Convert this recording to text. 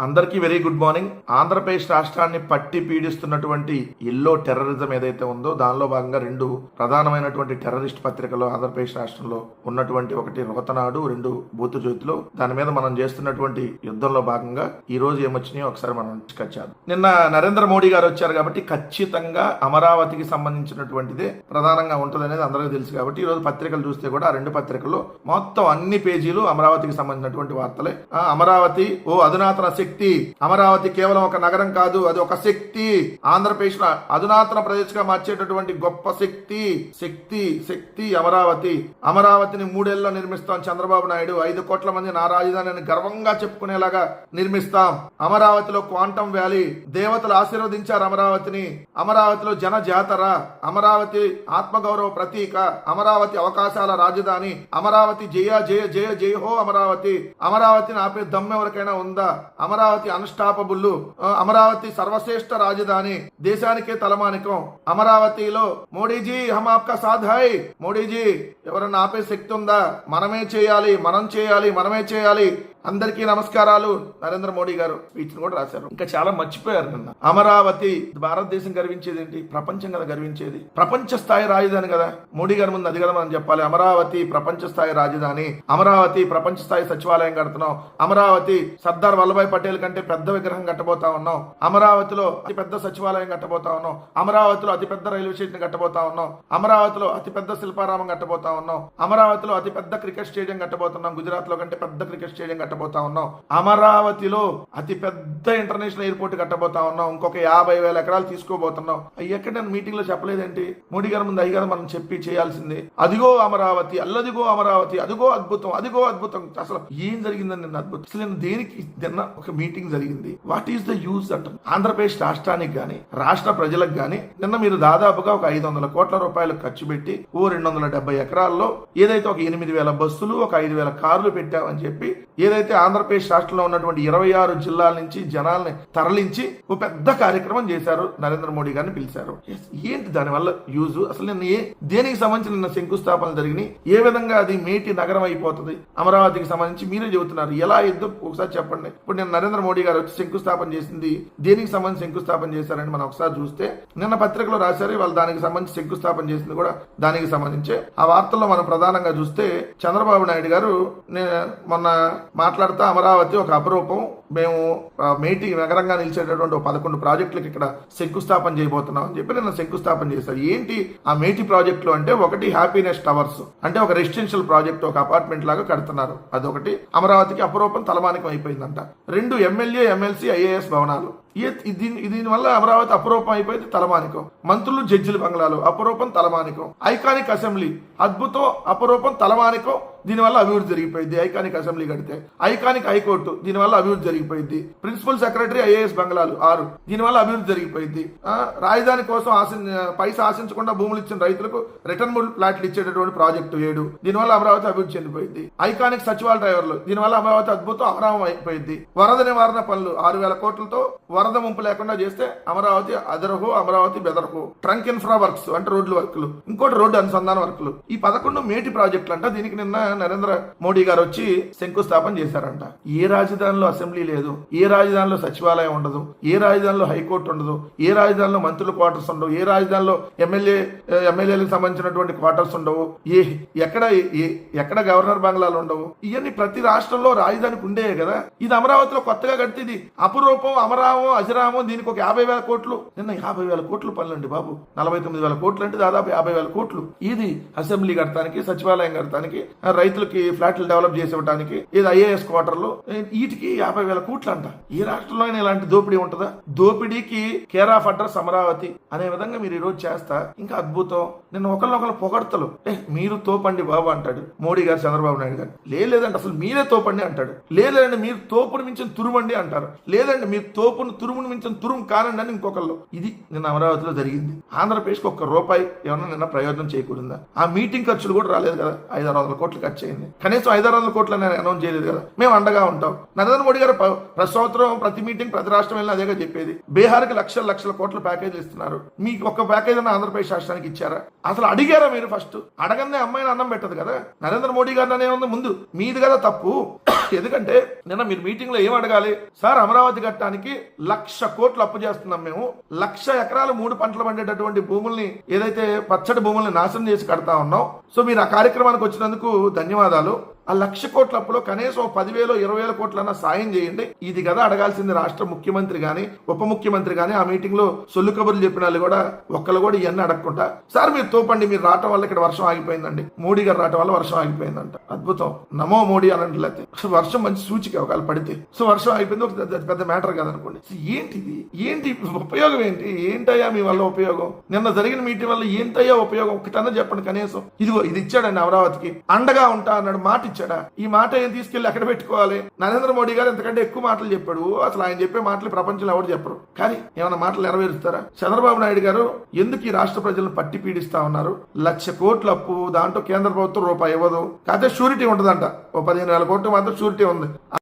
అందరికీ very good morning. Andhra Pradesh రాష్ట్రాన్ని పట్టి పీడిస్తున్నటువంటి ఎల్లో టెర్రరిజం ఏదైతే ఉందో దానిలో భాగంగా రెండు ప్రధానమైనటువంటి టెర్రరిస్ట్ పత్రికలు ఆంధ్రప్రదేశ్ రాష్ట్రంలో ఉన్నటువంటి ఒకటి రోతనాడు రెండు బూతు జ్యోతులు దాని మీద మనం చేస్తున్నటువంటి యుద్ధంలో భాగంగా ఈ రోజు ఏమొచ్చినాయో ఒకసారి మనం డిస్కస్ చేద్దాం. నిన్న నరేంద్ర మోడీ గారు వచ్చారు కాబట్టి ఖచ్చితంగా అమరావతికి సంబంధించినటువంటిదే ప్రధానంగా ఉంటుంది అనేది అందరికీ తెలుసు కాబట్టి ఈ రోజు పత్రికలు చూస్తే కూడా ఆ రెండు పత్రికల్లో మొత్తం అన్ని పేజీలు అమరావతికి సంబంధించినటువంటి వార్తలే. ఆ, అమరావతి ఓ అధునాతన శక్తి. అమరావతి కేవలం ఒక నగరం కాదు అది ఒక శక్తి. ఆంధ్రప్రదేశ్ అధునాతన ప్రదేశ్గా మార్చేటటువంటి గొప్ప శక్తి. శక్తి శక్తి అమరావతి. అమరావతిని మూడేళ్ళలో నిర్మిస్తాం చంద్రబాబు నాయుడు. ఐదు కోట్ల మంది నా రాజధానిని గర్వంగా చెప్పుకునేలాగా నిర్మిస్తాం. అమరావతిలో క్వాంటం వ్యాలీ. దేవతలు ఆశీర్వదించారు అమరావతిని. అమరావతిలో జన జాతర అమరావతి ఆత్మగౌరవ ప్రతీక. అమరావతి అవకాశాల రాజధాని. అమరావతి జయ జయ జయ జయ హో అమరావతి. అమరావతిని ఆపే దమ్మెవరికైనా ఎవరికైనా ఉందా? అమరావతి అన్స్టాపబుల్ అమరావతి సర్వశ్రేష్ఠ రాజధాని. దేశానికే తలమానికం. అమరావతిలో మోడీజీ హమ్ ఆప్కా సాథ్ హై. మోడీజీ ఎవరన్నా ఆపే శక్తి ఉందా? మనమే చేయాలి మనం చేయాలి మనమే చేయాలి. అందరికీ నమస్కారాలు. నరేంద్ర మోడీ గారు స్పీచ్ కూడా రాశారు. ఇంకా చాలా మర్చిపోయారు నిన్న. అమరావతి భారతదేశం గర్వించేది ఏంటి? ప్రపంచం కదా గర్వించేది. ప్రపంచ స్థాయి రాజధాని కదా. మోడీ గారి ముందు అది కదా మనం చెప్పాలి. అమరావతి ప్రపంచ స్థాయి రాజధాని. అమరావతి ప్రపంచ స్థాయి సచివాలయం కడుతున్నాం. అమరావతి సర్దార్ వల్లభాయ్ పటేల్ కంటే పెద్ద విగ్రహం కట్టబోతా ఉన్నాం. అమరావతిలో అతి పెద్ద సచివాలయం కట్టబోతా ఉన్నాం. అమరావతిలో అతి పెద్ద రైల్వే స్టేషన్ కట్టబోతా ఉన్నాం. అమరావతిలో అతి పెద్ద శిల్పారామం కట్టబోతా ఉన్నాం. అమరావతిలో అతి పెద్ద క్రికెట్ స్టేడియం కట్టబోతున్నాం. గుజరాత్లో కంటే పెద్ద క్రికెట్ స్టేడియం కట్టబోతా ఉన్నాం అమరావతిలో అతి పెద్ద ఇంటర్నేషనల్ ఎయిర్పోర్ట్ కట్టబోతా ఉన్నాం ఇంకొక యాభై వేల ఎకరాలు తీసుకోబోతున్నాం అవి ఎక్కడ నేను మీటింగ్లో చెప్పలేదేంటి? మోడీ గారి ముందు అయ్యి మనం చెప్పి చేయాల్సింది. అదిగో అమరావతి అల్లదిగో అమరావతి అదిగో అద్భుతం అదిగో అద్భుతం. అసలు ఏం జరిగిందని నిన్న అద్భుతం? అసలు నేను దేనికి నిన్న ఒక మీటింగ్ జరిగింది? వాట్ ఈస్ ద యూజ్ అంట ఆంధ్రప్రదేశ్ రాష్ట్రానికి గాని రాష్ట్ర ప్రజలకు గాని నిన్న మీరు దాదాపుగా ఒక ఐదు వందల కోట్ల రూపాయలు ఖర్చు పెట్టి ఓ రెండు వందల డెబ్బై ఎకరాల్లో ఏదైతే ఒక ఎనిమిది వేల బస్సులు ఒక ఐదు వేల కార్లు పెట్టామని చెప్పి ఏదైతే ఆంధ్రప్రదేశ్ రాష్ట్రంలో ఉన్నటువంటి ఇరవై ఆరు జిల్లాల నుంచి జనాల్ని తరలించి ఒక పెద్ద కార్యక్రమం చేశారు నరేంద్ర మోడీ గారిని పిలిచారు. ఏంటి ఏంటి దానివల్ల యూజ్? అసలు నిన్న ఏ దేనికి సంబంధించిన నిన్న శంకుస్థాపనలు జరిగినాయి? ఏ విధంగా అది మేటి నగరం అయిపోతుంది? అమరావతికి సంబంధించి మీరే చెబుతున్నారు. ఎలా ఎద్దు ఒకసారి చెప్పండి. ఇప్పుడు నేను నరేంద్ర మోడీ గారు వచ్చి శంకుస్థాపన చేసింది దేనికి సంబంధించి శంకుస్థాపన చేశారని మనం ఒకసారి చూస్తే నిన్న పత్రికలో రాశారు వాళ్ళు దానికి సంబంధించి శంకుస్థాపన చేసింది కూడా దానికి సంబంధించి. ఆ వార్తల్లో మనం ప్రధానంగా చూస్తే చంద్రబాబు నాయుడు గారు నే- మొన్న మాట్లాడుతూ అమరావతి ఒక అపరూపం. మేము మేటి నగరంగా నిలిచేటటువంటి పదకొండు ప్రాజెక్టులకు ఇక్కడ శంకుస్థాపన చేయబోతున్నాం అని చెప్పి నిన్న శంకుస్థాపన చేశారు. ఏంటి ఆ మేటి ప్రాజెక్టులు అంటే ఒకటి హ్యాపీనెస్ టవర్స్ అంటే ఒక రెసిడెన్షియల్ ప్రాజెక్ట్ ఒక అపార్ట్మెంట్ లాగా కడుతున్నారు. అదొకటి. అమరావతికి అపరూపం తలమానికం అయిపోయిందంట. రెండు ఎమ్మెల్యే ఎమ్మెల్సీ ఐఏఎస్ భవనాలు. దీని దీనివల్ల అమరావతి అపరూపం అయిపోయింది తలమానికం. మంత్రులు జడ్జిల బంగ్లాలు అపరూపం తలమానికం. ఐకానిక్ అసెంబ్లీ అద్భుతం అపరూపం తలమానికం దీనివల్ల అభివృద్ధి జరిగిపోయింది ఐకానిక్ అసెంబ్లీ కడితే. ఐకానిక్ హైకోర్టు దీనివల్ల అభివృద్ధి జరిగిపోయింది. ప్రిన్సిపల్ సెక్రటరీ ఐఏఎస్ బంగ్లాలు ఆరు. దీనివల్ల అభివృద్ధి జరిగిపోయింది. రాజధాని కోసం ఆశి పైసా ఆశించకుండా భూములు ఇచ్చిన రైతులకు రిటర్న్ మూడు ప్లాట్లు ఇచ్చేటటువంటి ప్రాజెక్టు ఏడు. దీనివల్ల అమరావతి అభివృద్ధి చెందిపోయింది. ఐకానిక్ సచివాల డ్రైవర్లు దీనివల్ల అమరావతి అద్భుతం అమరావం అయిపోయింది వరద నివారణ పనులు ఆరు వేల కోట్లతో వరద ముంపు లేకుండా చేస్తే అమరావతి అదర్హు అమరావతి బెదర్హు. ట్రంక్ ఇన్ఫ్రా వర్క్స్ అంటే రోడ్లు వర్క్లు. ఇంకోటి రోడ్డు అనుసంధాన వర్క్లు. ఈ పదకొండు మేటి ప్రాజెక్టులు అంట దీనికి నిన్న నరేంద్ర మోడీ గారు వచ్చి శంకుస్థాపన చేశారంట. ఏ రాజధానిలో అసెంబ్లీ లేదు. ఏ రాజధానిలో సచివాలయం ఉండదు. ఏ రాజధానిలో హైకోర్టు ఉండదు. ఏ రాజధానిలో మంత్రుల క్వార్టర్స్ ఉండవు. ఏ రాజధానిలో ఎమ్మెల్యే ఎమ్మెల్యేలకు సంబంధించినటువంటి క్వార్టర్స్ ఉండవు. ఏ ఎక్కడ ఏ- ఎక్కడ గవర్నర్ బంగ్లాలు ఉండవు. ఇవన్నీ ప్రతి రాష్ట్రంలో రాజధానికి ఉండేవి కదా. ఇది అమరావతిలో కొత్తగా కడితే ఇది అపురూపం అమరావం అజరామం దీనికి ఒక యాభై వేల కోట్లు. నిన్న యాభై వేల కోట్లు పనులండి బాబు. నలభై తొమ్మిది వేల కోట్లు అంటే దాదాపు యాభై వేల కోట్లు. ఇది అసెంబ్లీ కడతానికి సచివాలయం కడతానికి రైతులకి ఫ్లాట్లు డెవలప్ చేసి ఇవ్వడానికి ఇది ఐఏఎస్ క్వార్టర్లు వీటికి యాభై వేల కోట్లు అంట ఈ రాష్ట్రంలో ఇలాంటి దోపిడీ ఉంటుందా? దోపిడీకి కేర్ ఆఫ్ అడ్రస్ అమరావతి అనే విధంగా మీరు ఈ రోజు చేస్తా. ఇంకా అద్భుతం. నిన్న ఒకళ్ళొకళ్ళు పొగడతలు. ఏ మీరు తోపండి బాబు అంటాడు మోడీ గారు చంద్రబాబు నాయుడు గారు. లేదంటే అసలు మీరే తోపండి అంటాడు. లేదండి మీరు తోపుని మించిన తురుమండి అంటారు. లేదండి మీరు తోపును తురుమును మించిన తురుము కానండి అని ఇంకొకళ్ళు. ఇది నిన్న అమరావతిలో జరిగింది. ఆంధ్రప్రదేశ్కి ఒక్క రూపాయి ఏమన్నా నిన్న ప్రయోజనం చేయకూడదా ఆ మీటింగ్ ఖర్చులు కూడా రాలేదు కదా. ఐదారు వందల కోట్లు ఖర్చు అయింది. కనీసం ఐదారు వందల కోట్లు నేను అనౌన్స్ చేయలేదు కదా. మేము అండగా ఉంటాం. నరేంద్ర మోడీ గారు ప్రతి సంవత్సరం ప్రతి మీటింగ్ ప్రతి రాష్ట్రం వెళ్ళిన అదేగా చెప్పేది. బీహార్కి లక్షల లక్షల కోట్ల ప్యాకేజీలు ఇస్తున్నారు. మీకు ఒక్క ప్యాకేజ్ అన్న ఆంధ్రప్రదేశ్ రాష్ట్రానికి ఇచ్చారా? అసలు అడిగారా మీరు ఫస్ట్? అడగనే అమ్మాయిని అన్నం పెట్టదు కదా. నరేంద్ర మోడీ గారు అనే ఉంది ముందు మీది కదా తప్పు. ఎందుకంటే నిన్న మీరు మీటింగ్లో ఏం అడగాలి? సార్ అమరావతి కట్టడానికి లక్ష కోట్లు అప్పు చేస్తున్నాం మేము. లక్ష ఎకరాలు మూడు పంటలు పండేటటువంటి భూముల్ని ఏదైతే పచ్చడి భూముల్ని నాశనం చేసి కడతా ఉన్నాం. సో మీరు ఆ కార్యక్రమానికి వచ్చినందుకు ధన్యవాదాలు. ఆ లక్ష కోట్ల అప్పులో కనీసం పదివేలు ఇరవై వేల కోట్లన్నా సాయం చేయండి. ఇది కదా అడగాల్సింది రాష్ట్ర ముఖ్యమంత్రి గాని ఉప ముఖ్యమంత్రి గాని ఆ మీటింగ్లో సొల్లు కబుర్లు చెప్పిన వాళ్ళు కూడా ఒక్కళ్ళు కూడా ఇవన్నీ అడగకుండా సార్ మీరు తోపండి మీరు రావటం వల్ల ఇక్కడ వర్షం ఆగిపోయిందండి. మోడీ గారు రావటం వల్ల వర్షం ఆగిపోయిందంట. అద్భుతం. నమో మోడీ అనంటే సో వర్షం మంచి సూచిక ఒకవేళ పడితే. సో వర్షం అయిపోయింది ఒక పెద్ద- పెద్ద మ్యాటర్ కాదనుకోండి. సో ఏంటిది? ఏంటి ఉపయోగం ఏంటి? ఏంటయ్యా మీ వల్ల ఉపయోగం? నిన్న జరిగిన మీటింగ్ వల్ల ఏంటయ్యా ఉపయోగం? ఒకటన్నా చెప్పండి కనీసం. ఇదిగో ఇది ఇచ్చాడండి అమరావతికి. అండగా ఉంటా అన్నాడు. మాట ఇచ్చాడా ఈ మాట ఏం తీసుకెళ్ళి ఎక్కడ పెట్టుకోవాలి? నరేంద్ర మోడీ గారు ఎంతకంటే ఎక్కువ మాటలు చెప్పాడు. అసలు ఆయన చెప్పే మాటలు ప్రపంచంలో ఎవరు చెప్పరు. కానీ ఏమైనా మాటలు నెరవేరుస్తారా? చంద్రబాబు నాయుడు గారు ఎందుకు ఈ రాష్ట్ర ప్రజలను పట్టి పీడిస్తా ఉన్నారు? లక్ష కోట్ల అప్పు దాంట్లో కేంద్ర ప్రభుత్వం రూపాయి ఇవ్వదు. కాకపోతే షూరిటీ ఉంటుందంట. ఓ పదిహేను వేల కోట్లు మాత్రం షూరిటీ ఉంది.